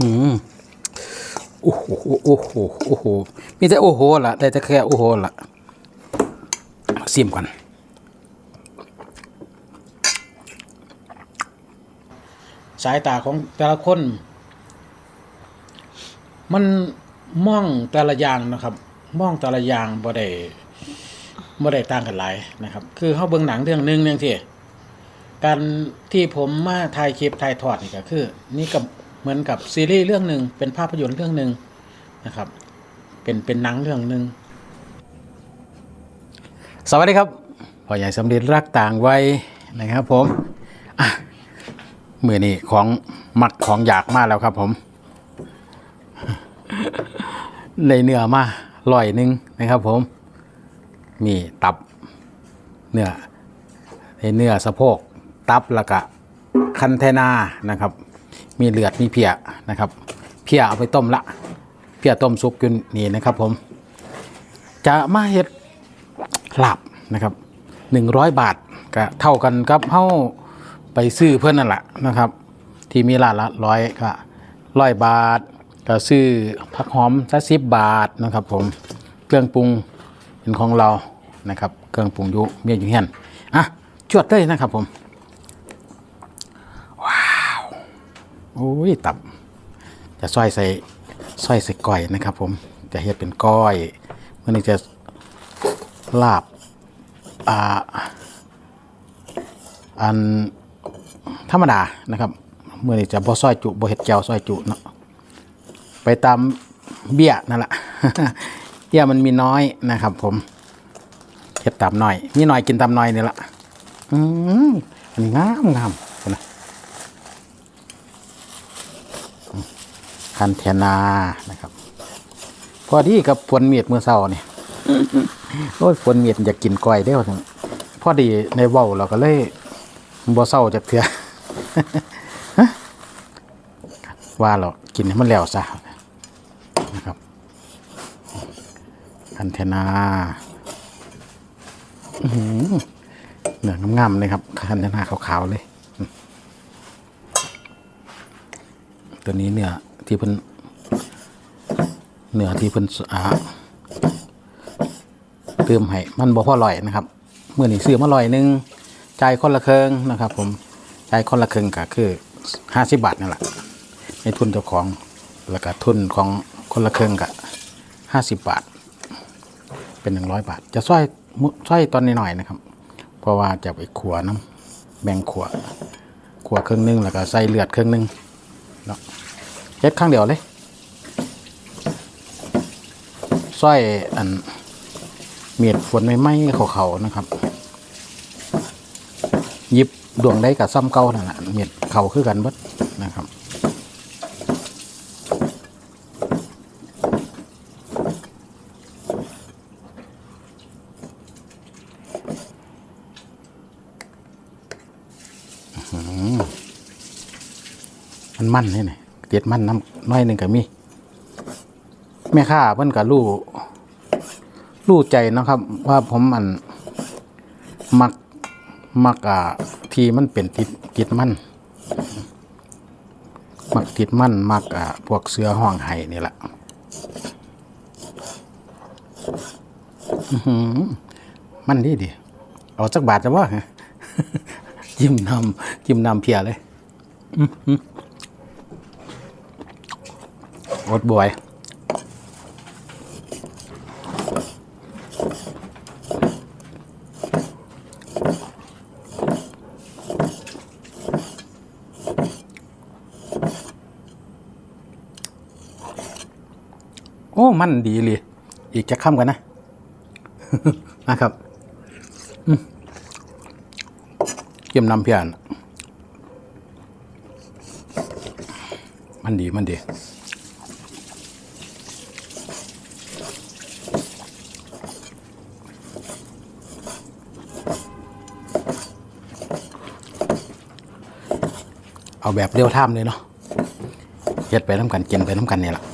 อืมโอ้โหโอ้โหโอ้โหมีแต่โอ้โหละได้แต่แค่โอ้โหละซิมก่อนสายตาของแต่ละคน มันมองแต่ละอย่างนะครับมองแต่ละอย่างบ่ได้บ่ได้ต่างกันหลายนะครับ คือเฮาเบิ่งหนังเรื่องหนึงเรื่องที่การที่ผมมาถ่ายคลิปถ่ายทอดนี่ก็คือ นี่กับ เหมือนกับซีรีส์เรื่องหนึ่งเป็นภาพยนตร์เรื่องหนึ่งนะครับ เป็นเป็นหนังเรื่องหนึ่งสวัสดีครับพ่อใหญ่สำเร็จรักต่างวัยนะครับผมมือนี้ของมักของอยากมากแล้วครับผมในเนื้อมาลอยหนึ่งนะครับผม มีตับเนื้อในเนื้อสะโพก ตับแล้วก็คันเทนานะครับ มีเลือดมีเพียนะครับ เพียเอาไปต้มละ เพียต้มซุปอยู่นี่นะครับผม จะมาเฮ็ดหลาบนะครับหนึ่งร้อยบาทก็เท่ากันกับเฮาไปซื้อเพื่อนนั่นแหละนะครับ ที่มีร้านละร้อยก็ร้อยบาทก็ซื้อผักหอมสักสิบบาทนะครับ ผมเครื่องปรุงเป็นของเรานะครับ เครื่องปรุงยุเมียอยู่เฮียนอะจวดเลยนะครับผมว้าว โอ้ยตับ จะซอยใส่ซอยใส่ก้อยนะครับ ผมจะเฮ็ดเป็นก้อยเมื่อนี้จะลาบอ่าอันธรรมดานะครับเมื่อนี้จะบ่ซอยจุบ่เฮ็ดแจ่วซอยจุเนาะไปตามเบี้ยนั่นแหละเบี้ยมันมีน้อยนะครับ ผมเฮ็ดตามน้อยมีน้อยกินตามน้อยนี่ละอืมอันนี้งามงามนะ คันเทนานะครับ พอดีกับฝนเมียดเมื่อเช้านี่โอ้ยฝนเมียดอยากกินก้อยได้อทั้งพอดีในเว้าเราก็เลยบ่เศร้าจากเถื่อฮะว่าเรากินให้มันแล้วซะนะครับคันเทนาอื้อหือเนื้องามๆเลยครับคันเทนาขาวๆเลย ตัวนี้เนื้อ ที่เพิ่นเนื้อที่เพิ่นอ่าเติมให้มันบ่พอร่อยนะครับเมื่อนี้ซื้อมาร่อยหนึงจ่ายคนละครึ่งนะครับ ผมจ่ายคนละครึ่งก็คือห้าสิบบาทนั่นแหละในทุนเจ้าของแล้วก็ทุนของคนละครึ่งก็ห้าสิบบาท เป็นหนึ่งร้อยบาท จะช่วยช่วยตอนนี้หน่อยนะครับ เพราะว่าจะไปขัวน้ำแบ่งขัวขัวครึ่งหนึงแล้วก็ใส่เลือดครึ่งหนึงเนาะ เฮ็ดข้างเดียวเลยสร้อยอันเมียดฝนไม่ไหม้เขาๆนะครับหยิบดวงได้กับซ้ำเก่านั่นแหละเมียดเขาคือกันบดนะครับมันมันนี่นี่ เจ็ดมันน้ำน้อยหนึ่งก็มีแม่ค้าเพิ่นก็รู้รู้ใจนะครับ ว่าผมอันมักมักอ่าที่มันเป็นติดติดมันมักติดมันมักอ่าพวกเสื้อห้องไห้นี่แหละมันดีดีเอาสักบาทจะว่าจิ้มน้ำจิ้มน้ำเพียเลย อ ดบวยโอ้ มันดีเลย อีกจะข้ามกันนะ นะครับอืมเกี่ยมน้ำเพียนมันดี มันดี เอาแบบเรียวท่ามเลยเนาะเฮ็ดไปน้ำกันกินไปน้ำกันเนี่ยแหละ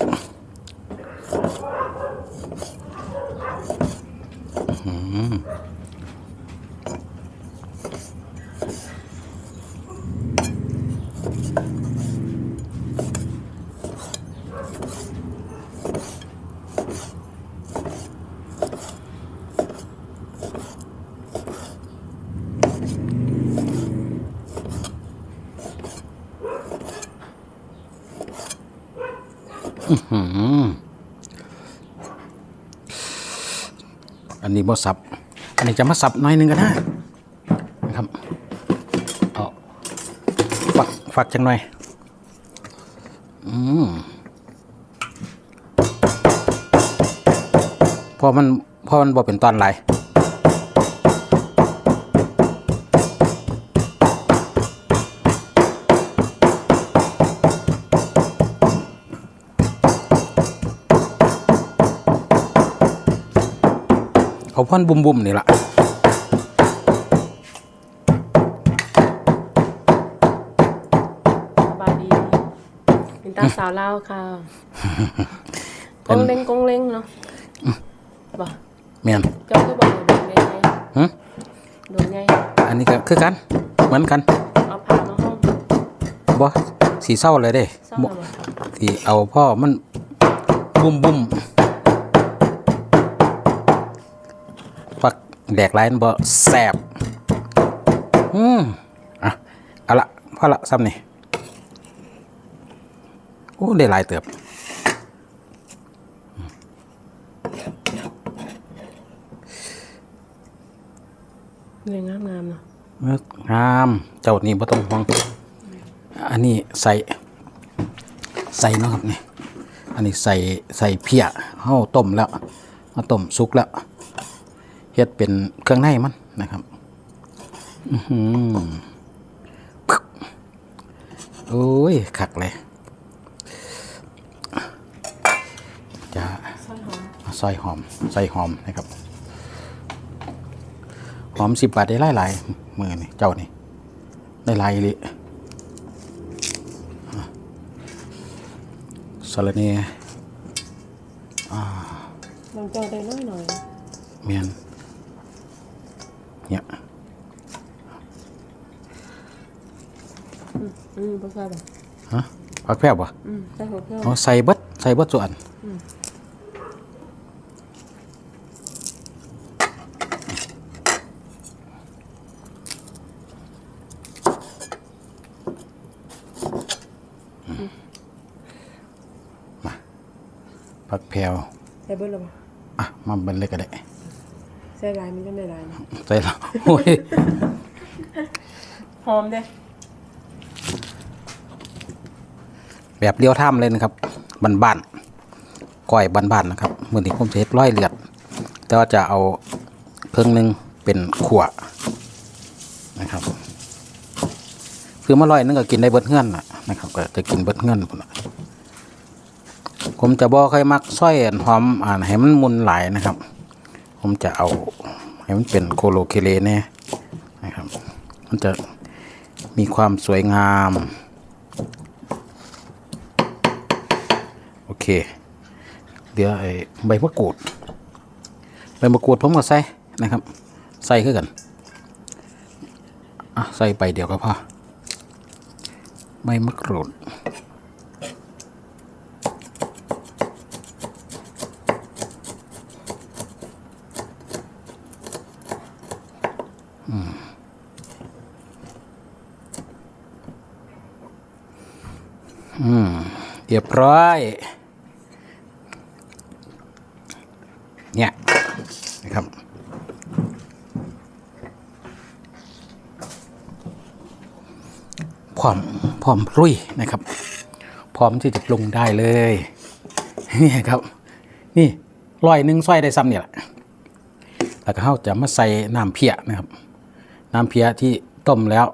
อันนี้บ่สับ อันนี้จะมาสับหน้อยหนึงก็ได้นะครับเอาฝักฝักจังหน่อย อืมเพอมันเพอมันบ่เป็นตอนไหล พ่อนบุมๆนี่ละสบายดีเป็นตาสาวเล่าวค่ะกงเล้งกงเล้งเนาะบ่เมียนเจ้าคือบอกโดนไงไงหึโดนไงอันนี้ก็คือกัน เหมือนกัน เอาผ้ามาห้องบ่สีเศร้าเลยเด้เศร้าบ่แล้วบ่ที่เอาพ่อมันบุมบุมปัก แดกไลน์บ่แสบอืมอะเอาละพอละซ้ำนี่โอ้ได้หลายเติบเนี่ยงามงามๆเนาะเอ้องามเจ้านี่บ่ต้องห่วงอันนี้ใส่ใส่เนาะครับนี่อันนี้ใส่ใส่เพียเฮาต้มแล้วมาต้มสุกแล้ว เฮ็ดเป็นเครื่องในมันนะครับอือหือปึ๊บโอ้ยคักเลย จะซอยหอมซอยหอมใส่หอมนะครับ หอมสิบบาทได้หลายหลายๆมือนี่เจ้านี่ได้หลายเลยสารเนียลองเจ้าได้น้อยหน่อยเมียนเนี่ย อืม บ่ใส่บ่ฮะผักแพร่บวะอืมใส่หัวเพื่อนอ๋อใส่เบิดใส่เบิดส่วนมาผักแพรวใส่เบิดแล้วบ่อะมาเบิดเลยก็ได้ ใส่ลายมันจะได้ลายเนาะใส่แล้วโอ้ย หอมเด้ แบบเลี้ยวท่ามเลยนะครับบ้านบ้านก้อยบ้านบ้านนะครับมือนี้ผมจะเฮ็ดร้อยเลือด แต่ว่าจะเอาเพิ่งหนึ่งเป็นขวนะครับคือมาร้อยนึงก็กินได้เบิดเฮือนนะครับก็จะกินเบิดเฮือนพุ่นน่ะผมจะบอกใครมักส้อยหอมอ่านให้มันมุนหลายนะครับ ผมจะเอาให้มันเป็นโคโลเคเลแน่นะครับ มันจะมีความสวยงาม โอ เค เดี๋ยวไอ้ใบมะกรูดใบมะกรูดผมก็ใส่นะครับ ใส่ขึ้นกันอะใส่ไปเดี๋ยวก็พอใบมะกรูดอืมเรียบร้อยนะครับ พร้อม พร้อมรุยนะครับ พร้อมที่จะปรุงได้เลยนี่ครับ นี่ร้อยหนึ่งซอยได้ซ้ำเนี่ยแหละแล้วก็เขาจะมาใส่น้ำเพียนะครับ น้ำเพียที่ต้มแล้ว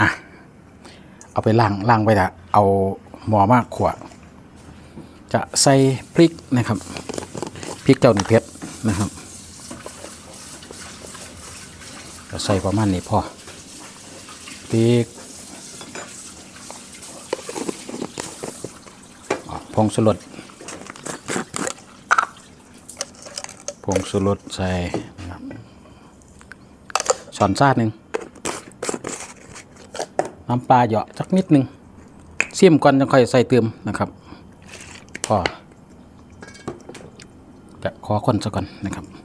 อะเอาไปล้างล้างไปละเอาหมอมากขวดจะใส่พริกนะครับพริกเจ้าหนึ่งเพชรนะครับ จะใส่ประมาณนี้พอพริกผงสุรสผงสุรสใส่นะครับช้อนซาดหนึ่งน้ำปลาเหยาะสักนิดหนึ่งเสียมก่อนจะค่อยใส่เติมนะครับพอจะขอคนซะก่อนนะครับ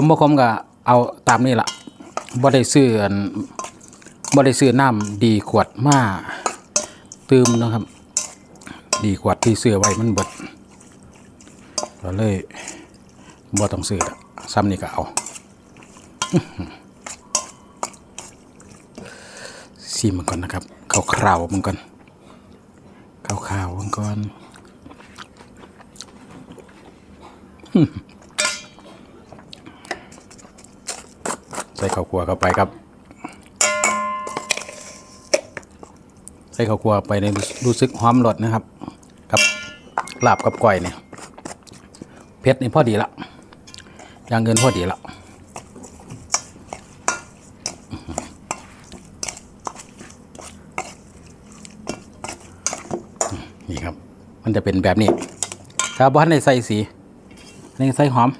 มบ่คมก็เอาตามนี้ละบ่ได้ซื้ออันบริซื้อน้ำดีขวดมาตืมนะครับ ดีขวดที่ซื้อไว้มันเบิดก็เลยบ่ต้องซื้อละซ้ำนี่ก็เอาซีมันก่อนนะครับคร่าวๆมันก่อนคร่าวๆมันก่อน ส่ข้าวคั่วเข้าไปครับ ใส่ข้าวคั่วไปในรู้สึกหอมรสนะครับ กับลาบกับก้อยเนี่ยเผ็ดนี่พอดีละอย่างเงินพอดีละนี่ครับ มันจะเป็นแบบนี้ถ้าบ้านในใส่สีในใส่หอม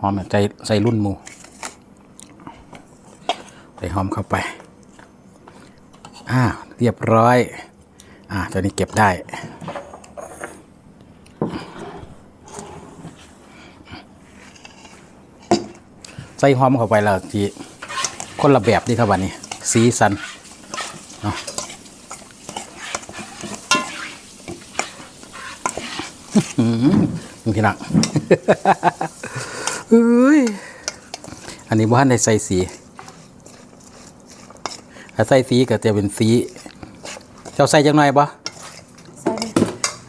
หอมใจใส่รุ่นมู่ หอมเข้าไป อ่า เรียบร้อย อ่า ตัวนี้เก็บได้ ใส่หอมเข้าไปแล้วจีคนละแบบดีครับวันนี้ สีสันเนาะนี่พี่นักเอ้ย อันนี้บ้านในใส่สี ถ้าใส่สีก็จะเป็นสี เจ้าใส่จังหน่อยบ่ใส่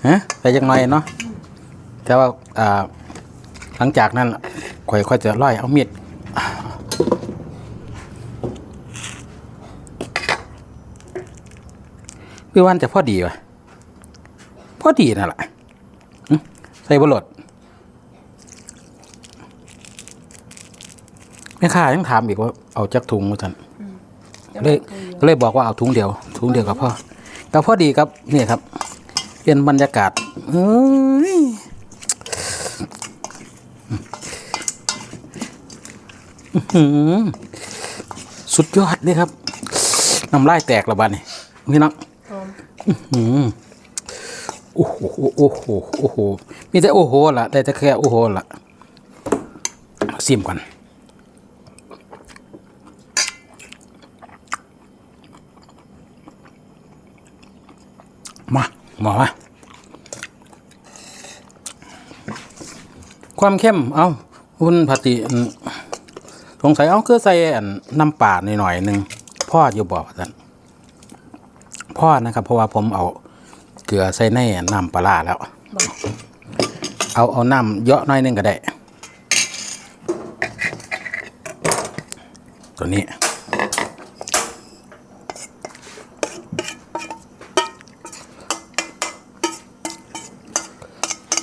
ฮะใส่จังหน่อยเนาะแต่ว่าอ่าหลังจากนั้นค่อยค่อยจะร้อยเอามีดพี่วันจะพอดีวะพอดีนั่นแหละหึใส่บรดแม่ค้ายังถามอีกว่าเอาจักถุงมาทัน เลยก็เลยบอกว่าเอาถุงเดียว ถุงเดียวกับพ่อก็พอดีครับนี่ครับเปลี่ยนบรรยากาศเอ้ยอื้อหือสุดยอดเลยครับน้ำลายแตกและบ้านนี่พี่น้องหอมอืมโอ้โหโอ้โหโอ้โหมีแต่โอ้โหล่ะได้แต่แค่โอ้โหล่ะซิมก่อน หมอมาความเข้ม เอาคุณพติสงสัยเอาคือใส่น้ำปลาหน่อยหนึ่งพ่ออยู่บอกท่านพ่อนะครับ เพราะว่าผมเอาเกลือใส่ในน้ำปลาแล้ว เอาเอาน้ำเยอะหน้อยหนึงก็ได้ ตัวนี้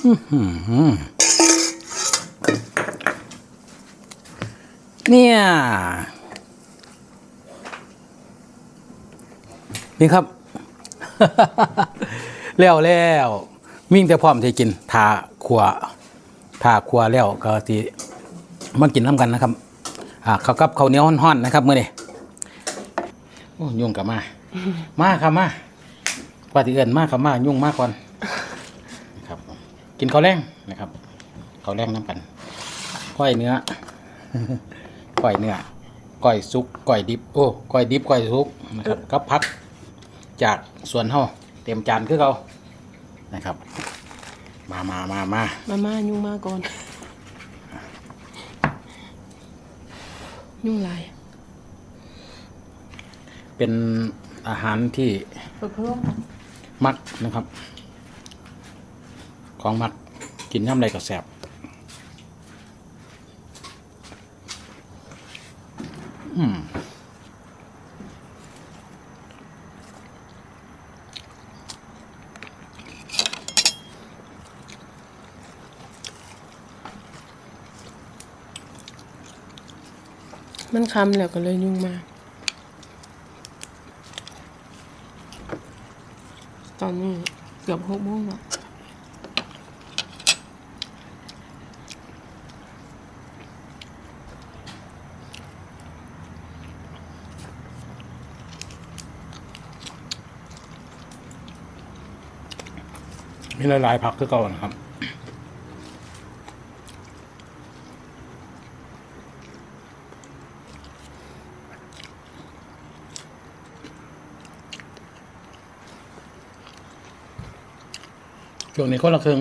อื้อหือ เนี่ยนี่ครับ แล้วแล้วมิ่งแต่พร้อมที่กินทาขวทาขวแล้วก็ที่มากินน้ำกันนะครับอ่าข้าวกับข้าวเหนียวห่อนๆนะครับเมื่อนี้โอ้ยุ่งกับมา มาครับมาปฏิเอินมาครับมายุ่งมากก่อน กินข้าวแรงนะครับข้าวแรงน้ำกันก้อยเนื้อก้อยเนื้อก้อยซุกก้อยดิบโอ้ก้อยดิบก้อยซุกนะครับกับพักจากส่วนเฮาเต็มจานคือเขานะครับ มามามามามาม่ายุ่งมาก่อน ยุ่งลายเป็นอาหารที่เพิ่มเพิ่มมักนะครับ ของมักกินย่ำไรก็แสบอืมมันคำแล้วก็เลยยุ่งมาก ตอนนี้เกือบหกโมงแล้ว มีหลายๆผักคือเก่อนะครับช่วงนี้คนละครึ่ง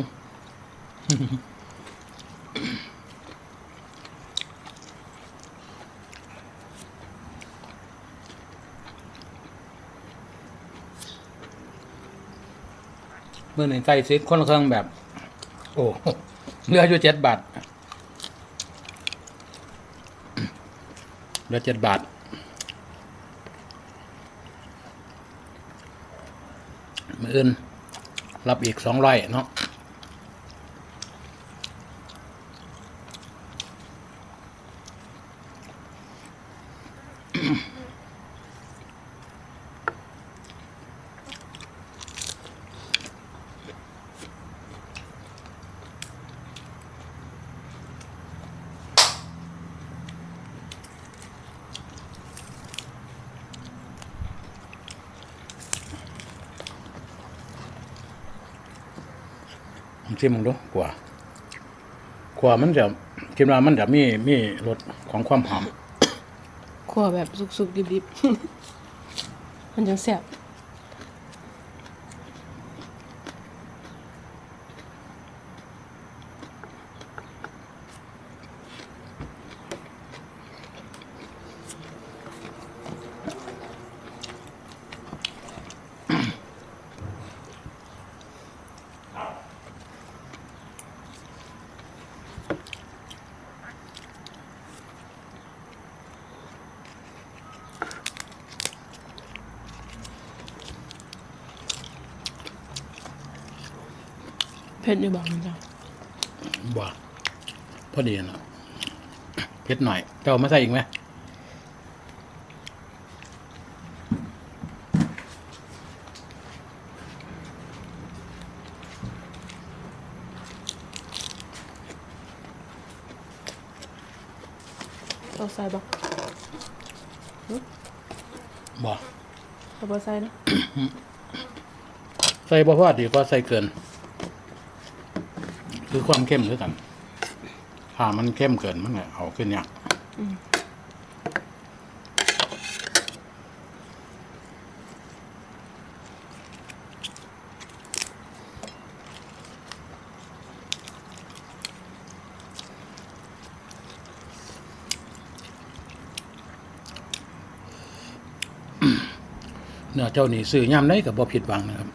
มื่อหนึ่งใส่ซิคนเครื่องแบบ โอ้เหลืออยู่เจ็ดบาทเหลือเจ็ดบาทมืออื่นรับอีกสองร้อยเนาะ ชิมมึงดูกว่ากว่ามันจะคิดว่ามันจะมีมีรสของความหอมขัวแบบสุกๆดิบๆ มันจะแซ่บ ผ็ดอยู่บ้างมันจ้ะบ่พอดีนะเผ็ดหน่อยเจ้ามาใส่อีกไหมเอาใส่บ่บ่เอาบ่ใส่นะ ใส่บ่พอดีก็ใส่เกิน คือความเข้มคือกัน ถ้ามันเข้มเกินมันก็เอาขึ้นยากเนื้อเจ้านี่ซื้อย่ำได้กับบ่ผิดหวังนะครับ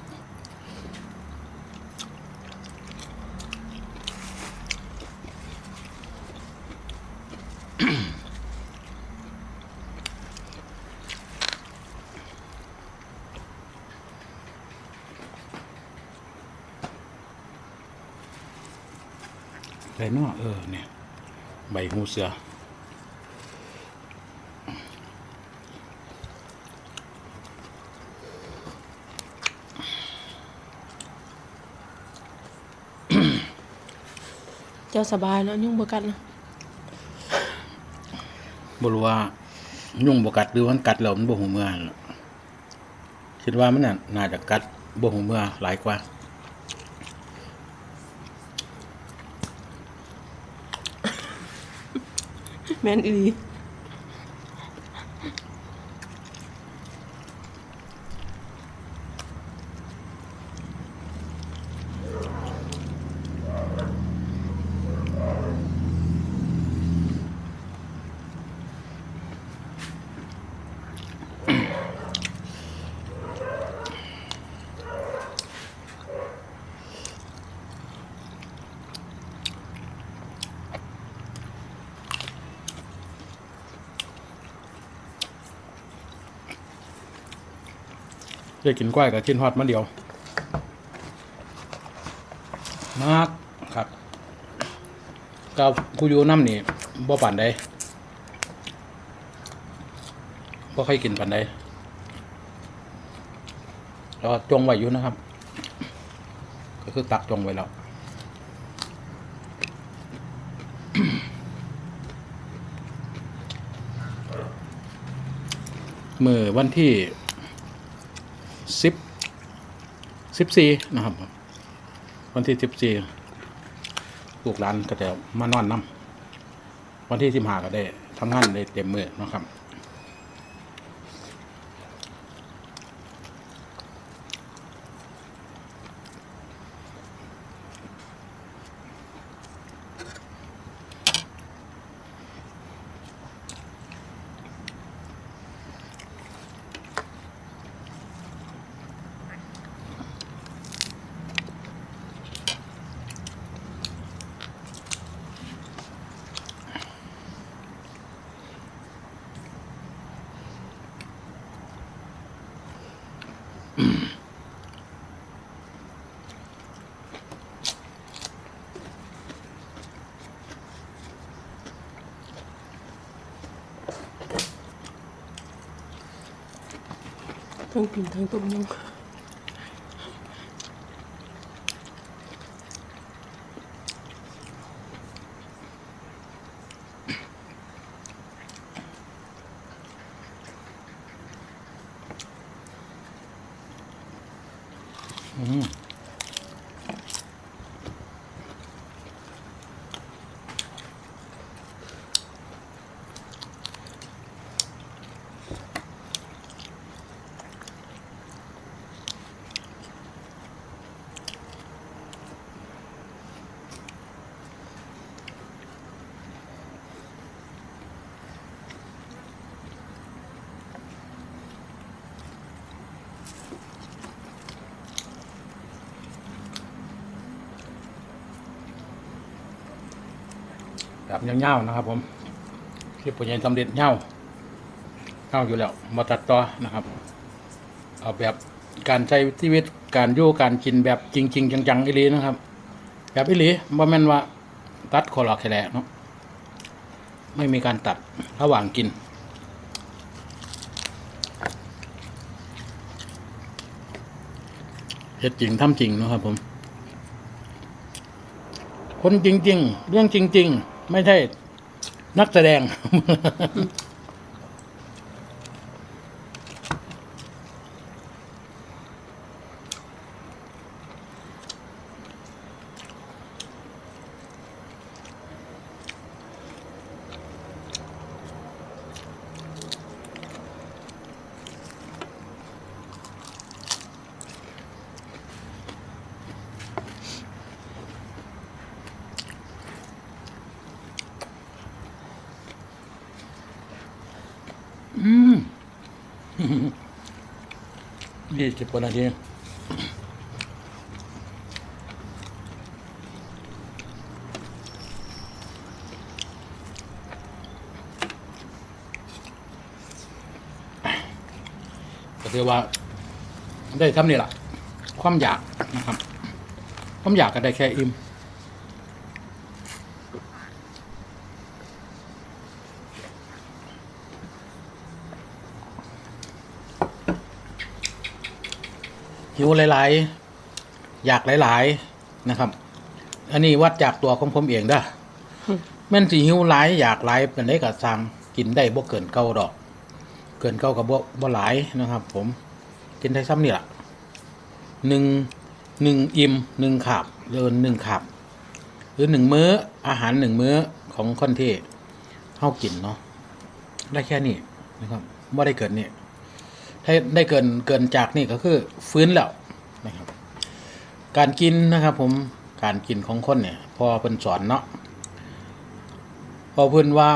ไรเนาะเออเนี่ยใบหูเสือเจ้าสบายแล้วยุ่งบ่กัดนะบ่รู้ว่า ยุ่งบ่กัดหรือมันกัดแล้วมันบ่หูเมื่อล่ะคิดว่ามันน่ะน่าจะกัดบ่หูเมื่อหลายกว่า แม่นอีหลี ได้กินกล้วยกับชิ้นฮอดมาเดียว มากครับกับกูอยู่น้ำนี่บ่ปั่นได้บ่ค่อยกินปั่นได้แล้วจงไว้อยู่นะครับ ก็คือตักจงไว้แล้วเมื่อวันที่ สิบสิบสี่นะครับ วันที่สิบสี่ลูกหลานก็จะมานอนน้ำวันที่สิบห้าก็ได้ทำงานได้เต็มมือนะครับ ทั้งกิน ทั้งต้มยำแบบเง่าๆนะครับผมคลิปผู้ใหญ่สำเร็จเง่าเง่าอยู่แล้วมาตัดต่อนะครับ เอาแบบการใช้ชีวิตการอยู่การกินแบบจริงๆจังๆอีหลีนะครับ แบบอีหลีบ่แม่นว่า ตัดคอหลอกแค่แหละเนาะไม่มีการตัดระหว่างกินเฮ็ดจริงทำจริงนะครับผม คนจริง ๆ เรื่องจริง ๆ ไม่ใช่นักแสดง ยี่สิบกว่านาทีก็ถือว่า ได้ทำนี่แหละความอยากนะครับ ความอยากก็ได้แค่อิ่ม หิวหลายๆ อยากหลาย ๆนะครับ อันนี้วัดจากตัวของผมเองเด้อแม่นสิหิวหลายอยากหลายเป็นได้กับสั่งกินได้บ่เกินเก้าดอก เกินเก้ากับบ่บ่หลายนะครับ ผมกินได้ซ้ำนี่ล่ะหนึ่งหนึ่งอิ่มหนึ่งขาบเดินหนึ่งขาบหรือหนึ่งมื้ออาหารหนึ่งมื้อของคนที่เฮากินเนาะได้แค่นี้นะครับว่าได้เกินนี่ ถ้าได้เกินเกินจากนี่ก็คือฟื้นแล้วนะครับการกินนะครับผมการกินของคนเนี่ยพอเพิ่นสอนเนาะพอเพิ่นว่า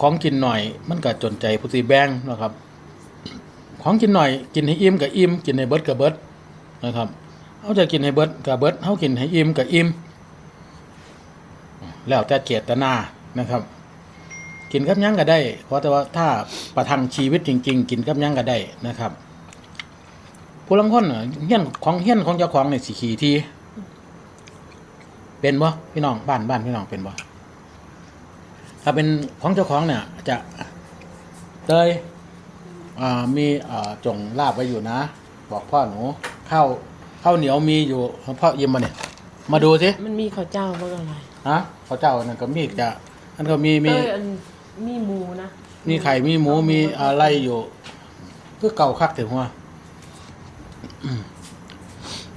ของกินหน่อย มันก็จนใจผู้สิแบงนะครับ ของกินหน่อยกินให้อิ่มกับอิ่มกินให้เบิดกับเบิดนะครับเอาจะกินให้เบิดกับเบิดเฮากินให้อิ่มกับอิ่มแล้วแต่เจตนานะครับ กินกับหยังก็ได้ เพราะแต่ว่าถ้าประทังชีวิตจริง ๆ กินกับหยังก็ได้นะครับ ผู้ลังคนน่ะเฮี้ยนของเฮี้ยนของเจ้าของเนี่ยสีขี่ทีเป็นบ่พี่น้องบ้านบ้านพี่น้องเป็นบ่ถ้าเป็นของเจ้าของเนี่ย จะเตยอ่ามีอ่าจงลาบไว้อยู่นะ บอกพ่อหนูข้าวข้าวเหนียวมีอยู่พ่อเยี่ยมมาเนี่ยมาดูสิมันมีข้าวเจ้าบ้างอะไรฮะข้าวเจ้านั่นก็มีจะอันก็มีมีเอ้ยอัน มีหมูนะมีไข่มีหมูมีอะไรอยู่คือเก่าคักถึงว่า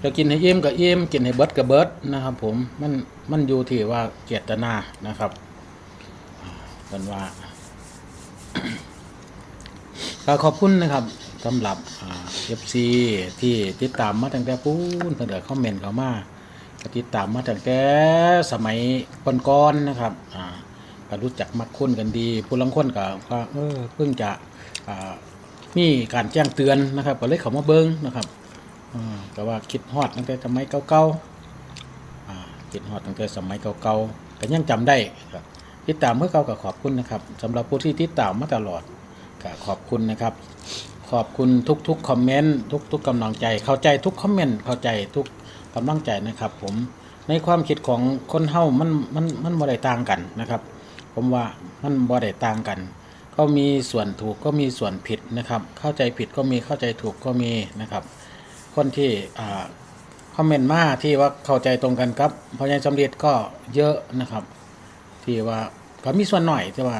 จะกินให้อิ่มกับอิ่มกินให้เบิดกับเบิดนะครับ ผมมันมันอยู่ที่ว่าเจตนานะครับเป็นว่าก็ขอบคุณนะครับสำหรับเอฟซีที่ติดตามมาตั้งแต่ปูนเพิ่นเดือคอมเมนต์เข้ามาก็ติดตามมาตั้งแต่สมัยก่อนๆนะครับอ่า ก็รู้จักมักคุ้นกันดี ผู้ลังคนก็ก็เออเพิ่งจะอ่ามีการแจ้งเตือนนะครับ ก็เลยเขามาเบิ้งนะครับอ่าแต่ว่าคิดฮอดตั้งแต่สมัยเก่าๆอ่าคิดฮอดตั้งแต่สมัยเก่าๆก็ยังจำได้ครับติดตามเมื่อเก่าก็ขอบคุณนะครับสำหรับผู้ที่ติดตามมาตลอดก็ขอบคุณนะครับขขอบคุณทุกๆคอมเมนต์ทุกๆกำลังใจ เข้าใจทุกคอมเมนต์เข้าใจทุกกำลังใจนะครับ ผมในความคิดของคนเฮามันมันมันบ่ได้ต่างกันนะครับ ผมว่ามันบ่ได้ต่างกัน ก็มีส่วนถูกก็มีส่วนผิดนะครับ เข้าใจผิดก็มีเข้าใจถูกก็มีนะครับ คนที่อ่าคอมเมนต์มาที่ว่าเข้าใจตรงกันครับพอยังสำเร็จก็เยอะนะครับ ที่ว่าก็มีส่วนหน่อยที่ว่า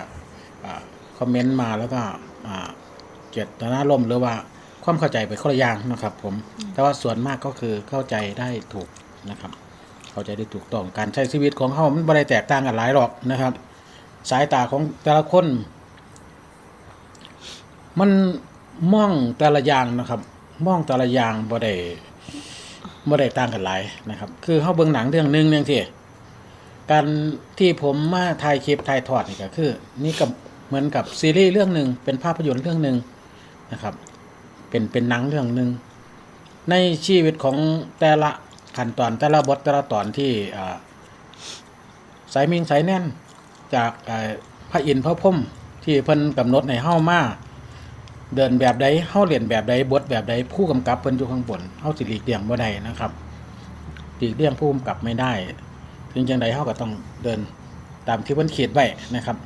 อาคอมเมนต์มาแล้วก็อ่าเจตนารมณ์หรือว่าความเข้าใจไปคนละอย่างนะครับ ผม แต่ว่าส่วนมากก็คือเข้าใจได้ถูกนะครับ เข้าใจได้ถูกต้องการใช้ชีวิตของเขามันไม่ได้แตกต่างกันหลายหรอกนะครับ สายตาของแต่ละคน มันมองแต่ละอย่างนะครับมองแต่ละอย่างบ่ได้บ่ได้ต่างกันหลายนะครับ คือเฮาเบิ่งหนังเรื่องหนึ่งเนี่ยที่การที่ผมมาถ่ายคลิปถ่ายทอดนี่ก็คือ นี่กับเหมือนกับซีรีส์เรื่องหนึ่งเป็นภาพยนตร์เรื่องหนึ่งนะครับ เป็นเป็นหนังเรื่องหนึ่งในชีวิตของแต่ละขั้นตอนแต่ละบทแต่ละตอนที่สายมิงสายแน่น จากพระอินทร์พระพรหมที่เพิ่นกำหนดในเฮ้ามาเดินแบบใดเฮ้าเรียนแบบใดบทแบบใดผู้กำกับเพิ่นอยู่ข้างบนเฮ้าสิหลีกเลี่ยงบ่ได้นะครับหลีกเลี่ยงผู้กำกับไม่ได้ ถึงจังใดเฮ้าก็ต้องเดินตามที่เพิ่นเขียนไว้นะครับ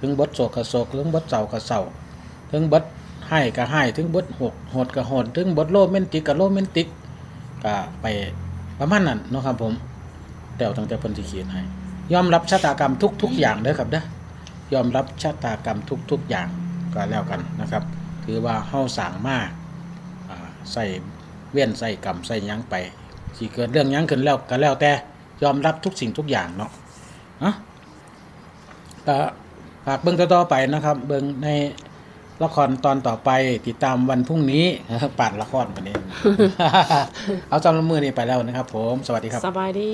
ถึงบทโศกก็โศกถึงบทเศร้าก็เศร้าถึงบทให้ก็ให้ถึงบทหดโหดก็โหดถึงบทโรแมนติกก็โรแมนติกก็ไปประมาณนั้นนะครับผมแต่ตั้งแต่เพิ่นสิเขียนให้ ยอมรับชะตากรรมทุก ๆ อย่างเด้อครับเด้อยอมรับชะตากรรมทุก ๆ อย่างก็แล้วกันนะครับ ถือว่าเฮาสร้างมาใส่เวียนใส่กรรมใส่ยั้งไปสิเกิดเรื่องยั้งขึ้นแล้วก็แล้วแต่ยอมรับทุกสิ่งทุกอย่างเนาะอะก็ฝากเบิ่งต่อๆไปนะครับ เบิ่งในละครตอนต่อไปติดตามวันพรุ่งนี้ป่านละครวันนี้ เอาจำละมือนี้ไปแล้วนะครับ ผม สวัสดีครับ สบายดี